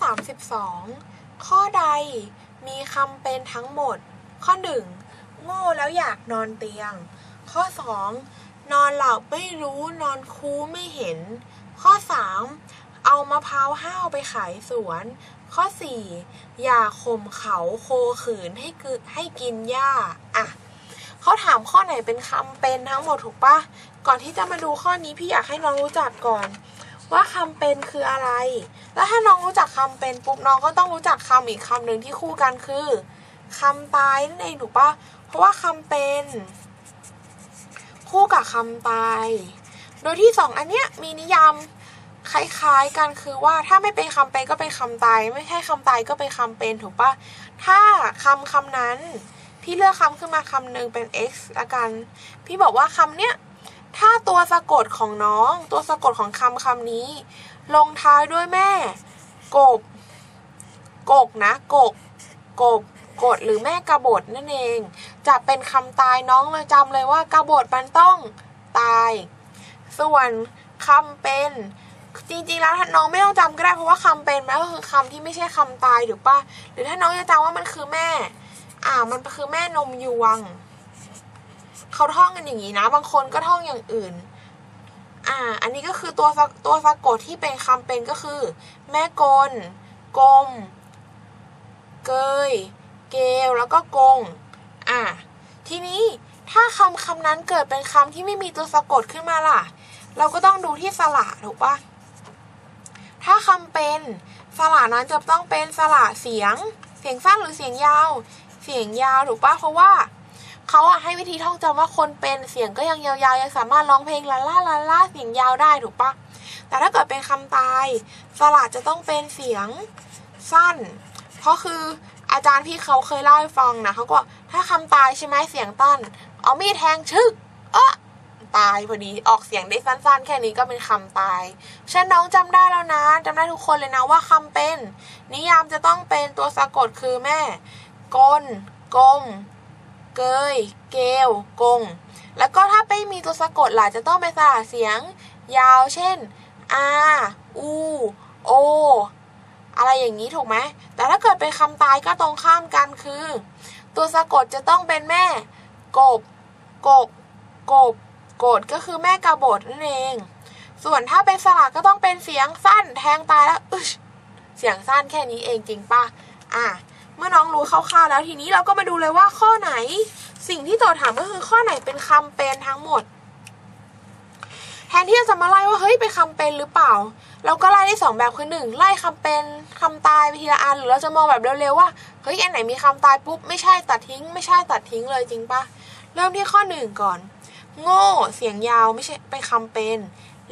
32 ข้อใดมีคำเป็นทั้งหมด ข้อ 1 โง่แล้วอยากนอนเตียง ข้อ 2 นอนหลับไม่รู้นอนคูไม่เห็น ข้อ 3 เอามะพร้าวห้าวไปขายสวน ข้อ 4 อย่าข่มเขาโคขืนให้กึให้กินหญ้าอะเขาถามข้อไหนเป็นคำเป็นทั้งหมดถูกปะก่อนที่จะมาดูข้อนี้พี่อยากให้น้องรู้จักก่อน ว่าคำเป็นคืออะไร แล้วถ้าน้องรู้จักคำเป็นปุ๊บน้องก็ต้องรู้จักคำอีกคำหนึ่งที่คู่กันคือคำตายนั่นเองถูกปะเพราะว่าคำเป็น คู่กับคำตาย โดยที่สองอันเนี้ยมีนิยามคล้ายๆกันคือว่าถ้าไม่เป็นคำเป็นก็เป็นคำตาย ไม่ใช่คำตายก็เป็นคำเป็นถูกปะถ้าคำคำนั้น พี่เลือกคำขึ้นมาคำหนึ่งเป็น x ละกัน พี่บอกว่าคำเนี้ย ถ้าตัวสะกดของน้อง ตัวสะกดของคำคำนี้ ลงท้ายด้วยแม่ กบ กกนะ กก กบกดหรือแม่กระบดนั่นเอง จะเป็นคำตายน้องเลยจำเลยว่ากระบดมันต้องตาย ส่วนคำเป็นจริงๆแล้วถ้าน้องไม่ต้องจำก็ได้เพราะว่าคำเป็นมันก็คือคำที่ไม่ใช่คำตายถูกปะหรือถ้าน้องจะจำว่ามันคือแม่ อ่ามันคือแม่นมยวง เขาท่องกันอย่างนี้นะ บางคนก็ท่องอย่างอื่น อ่า อันนี้ก็คือตัวตัวสะกดที่เป็นคำเป็นก็คือ แม่กลกลม เกย เกลแล้วก็กง อ่า ทีนี้ถ้าคำคำนั้นเกิดเป็นคำที่ไม่มีตัวสะกดขึ้นมาล่ะ เราก็ต้องดูที่สระถูกปะถ้าคำเป็นสระนั้นจะต้องเป็นสระเสียง เสียงสั้นหรือเสียงยาว เสียงยาวถูกปะเพราะว่า เขาอะให้วิธีท่องจำว่าคนเป็นเสียงก็ยังยาวๆยังสามารถร้องเพลงลาล่าลาล่าเสียงยาวได้ถูกปะแต่ถ้าเกิดเป็นคำตายสระจะต้องเป็นเสียงสั้น เพราะคืออาจารย์พี่เขาเคยเล่าให้ฟังนะเขาก็ถ้าคำตายใช่ไหมเสียงตั้นเอามีดแทงชึกเอะตายพอดีออกเสียงได้สั้นๆ แค่นี้ก็เป็นคำตายฉันน้องจำได้แล้วนะจำได้ทุกคนเลยนะว่าคำเป็น นิยามจะต้องเป็นตัวสะกดคือแม่กลกลม เกย เกลกง แล้วก็ถ้าไม่มีตัวสะกดล่ะจะต้องเป็นสระเสียง ยาวเช่นอาอูโอ อะไรอย่างนี้ถูกไหม แต่ถ้าเกิดเป็นคำตายก็ตรงข้ามกันคือ ตัวสะกดจะต้องเป็นแม่ กบกกกบ กดก็คือแม่กระบดนั่นเอง ส่วนถ้าเป็นสระก็ต้องเป็นเสียงสั้นแทงตายแล้วเสียงสั้นแค่นี้เองจริงปะอะ เมื่อน้องรู้คร่าวๆแล้วทีนี้เราก็มาดูเลยว่าข้อไหน สิ่งที่โจทย์ถามก็คือข้อไหนเป็นคำเป็นทั้งหมด แทนที่จะมาไล่ว่าเฮ้ยเป็นคำเป็นหรือเปล่า เราก็ไล่ได้สองแบบคือหนึ่งไล่คำเป็นคำตายไปทีละอันหรือเราจะมองแบบเร็วๆว่าเฮ้ยอันไหนมีคำตายปุ๊บไม่ใช่ตัดทิ้ง ไม่ใช่ตัดทิ้งเลยจริงปะเริ่มที่ข้อหนึ่งก่อน โง่เสียงยาวไม่ใช่เป็นคำเป็น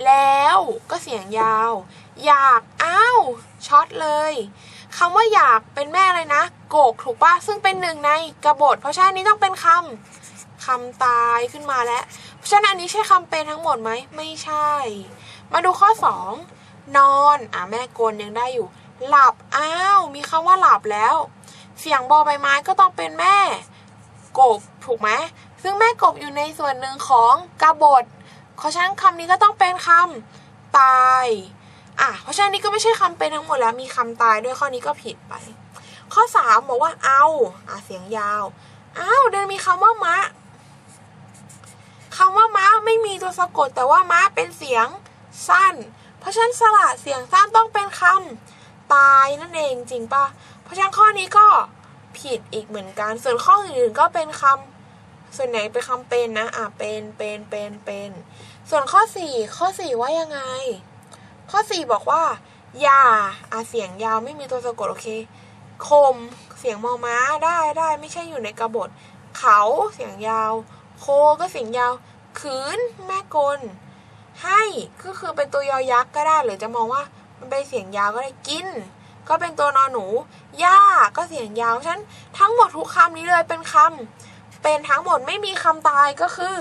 แล้วก็เสียงยาว อยากอ้าวช็อตเลย คำว่าอยากเป็นแม่เลยนะ โกกถูกปะซึ่งเป็นหนึ่งในกบฏ เพราะฉะนั้นนี้ต้องเป็นคำคำตายขึ้นมาแล้ว เพราะฉะนั้นอันนี้ใช่คำเป็นทั้งหมดไหมไม่ใช่ มาดูข้อ 2 นอนอะแม่กลยังได้อยู่ หลับอ้าวมีคำว่าหลับแล้ว เสียงบอใบไม้ก็ต้องเป็นแม่ กบถูกไหมซึ่งแม่กบอยู่ในส่วนหนึ่งของกบฏเพราะฉะนั้นคำนี้ก็ต้องเป็นคำตาย อะเพราะฉะนั้นนี่ก็ไม่ใช่คำเป็นทั้งหมดแล้วมีคำตายด้วยข้อนี้ก็ผิดไป ข้อสามบอกว่าเอาอะเสียงยาวอ้าวเดินมีคำว่ามะคำว่าม้าไม่มีตัวสะกด แต่ว่าม้าเป็นเสียงสั้น เพราะฉะนั้นสระเสียงสั้นต้องเป็นคำตายนั่นเองจริงปะเพราะฉะนั้นข้อนี้ก็ผิดอีกเหมือนกัน ส่วนข้ออื่นๆก็เป็นคำส่วนไหนเป็นคำเป็นนะ อะเป็นเป็นเป็นเป็น ส่วนข้อสี่ข้อสี่ว่ายังไง ข้อ 4 บอกว่า อย่าอะเสียงยาวไม่มีตัวสะกดโอเค คม เสียงมอม้าได้ได้ไม่ใช่อยู่ในกระบท เขาเสียงยาว โคก็เสียงยาว ขืน แม่กล ให้ก็คือเป็นตัวยอยักษ์ก็ได้ หรือจะมองว่ามันเป็นเสียงยาวก็ได้กิน ก็เป็นตัวนอนหนู ย่าก็เสียงยาวฉันทั้งหมดทุกคำนี้เลยเป็นคำเป็นทั้งหมดไม่มีคำตายก็คือ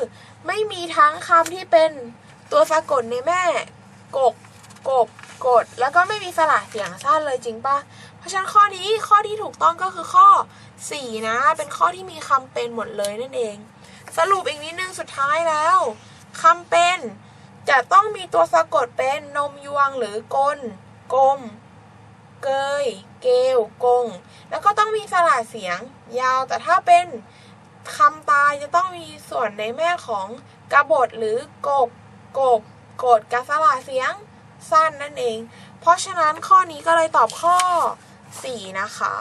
ไม่มีทั้งคำที่เป็นตัวสะกดในแม่กก กบกดแล้วก็ไม่มีสระเสียงสั้นเลยจริงปะเพราะฉะนั้นข้อนี้ข้อที่ถูกต้องก็คือข้อ 4 นะ เป็นข้อที่มีคำเป็นหมดเลยนั่นเอง สรุปอีกนิดนึงสุดท้ายแล้วคำเป็นจะต้องมีตัวสะกดเป็นนมยวงหรือกลกลม เกย เกลกง แล้วก็ต้องมีสระเสียงยาว แต่ถ้าเป็นคำตายจะต้องมีส่วนในแม่ของกระบทหรือกบกบกดกระสระเสียง สั้นนั่นเอง เพราะฉะนั้นข้อนี้ก็เลยตอบข้อ 4 นะคะ